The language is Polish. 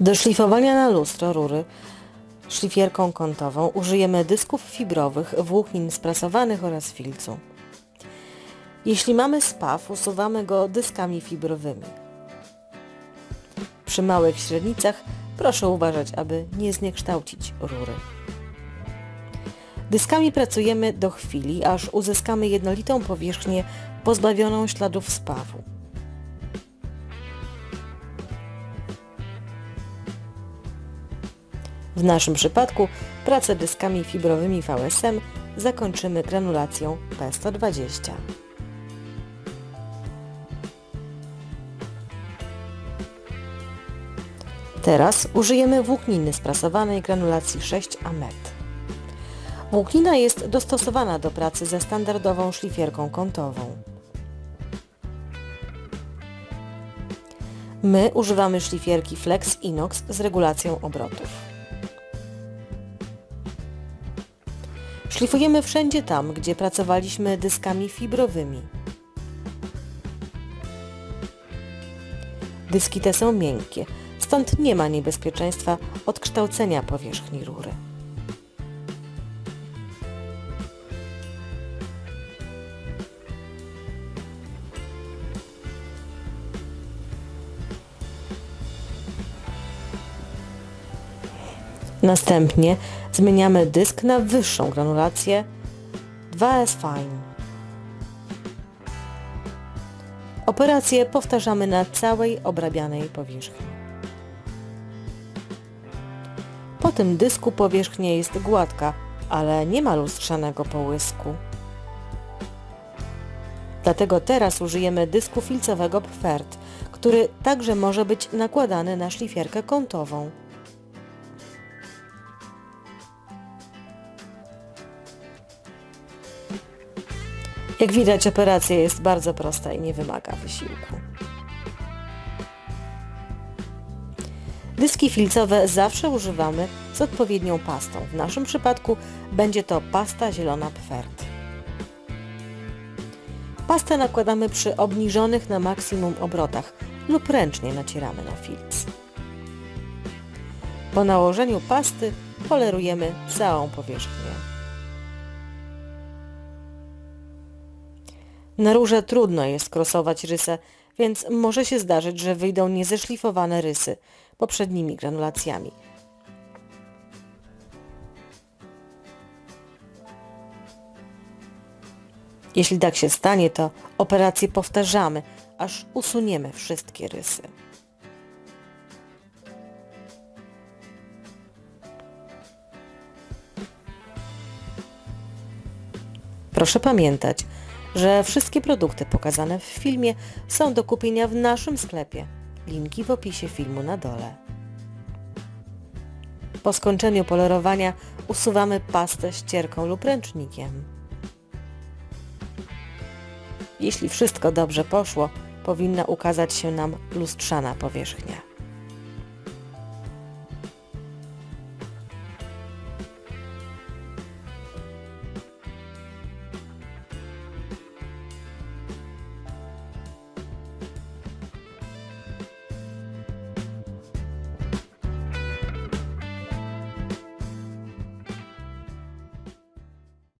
Do szlifowania na lustro rury szlifierką kątową użyjemy dysków fibrowych, włóknin sprasowanych oraz filcu. Jeśli mamy spaw, usuwamy go dyskami fibrowymi. Przy małych średnicach proszę uważać, aby nie zniekształcić rury. Dyskami pracujemy do chwili, aż uzyskamy jednolitą powierzchnię pozbawioną śladów spawu. W naszym przypadku pracę dyskami fibrowymi VSM zakończymy granulacją P120. Teraz użyjemy włókniny sprasowanej granulacji 6 amet. Włóknina jest dostosowana do pracy ze standardową szlifierką kątową. My używamy szlifierki Flex Inox z regulacją obrotów. Szlifujemy wszędzie tam, gdzie pracowaliśmy dyskami fibrowymi. Dyski te są miękkie, stąd nie ma niebezpieczeństwa odkształcenia powierzchni rury. Następnie zmieniamy dysk na wyższą granulację 2S Fine. Operację powtarzamy na całej obrabianej powierzchni. Po tym dysku powierzchnia jest gładka, ale nie ma lustrzanego połysku. Dlatego teraz użyjemy dysku filcowego Pfert, który także może być nakładany na szlifierkę kątową. Jak widać operacja jest bardzo prosta i nie wymaga wysiłku. Dyski filcowe zawsze używamy z odpowiednią pastą. W naszym przypadku będzie to pasta zielona Pfert. Pastę nakładamy przy obniżonych na maksimum obrotach lub ręcznie nacieramy na filc. Po nałożeniu pasty polerujemy całą powierzchnię. Na rurze trudno jest krosować rysę, więc może się zdarzyć, że wyjdą niezeszlifowane rysy poprzednimi granulacjami. Jeśli tak się stanie, to operację powtarzamy, aż usuniemy wszystkie rysy. Proszę pamiętać, że wszystkie produkty pokazane w filmie są do kupienia w naszym sklepie. Linki w opisie filmu na dole. Po skończeniu polerowania usuwamy pastę ścierką lub ręcznikiem. Jeśli wszystko dobrze poszło, powinna ukazać się nam lustrzana powierzchnia.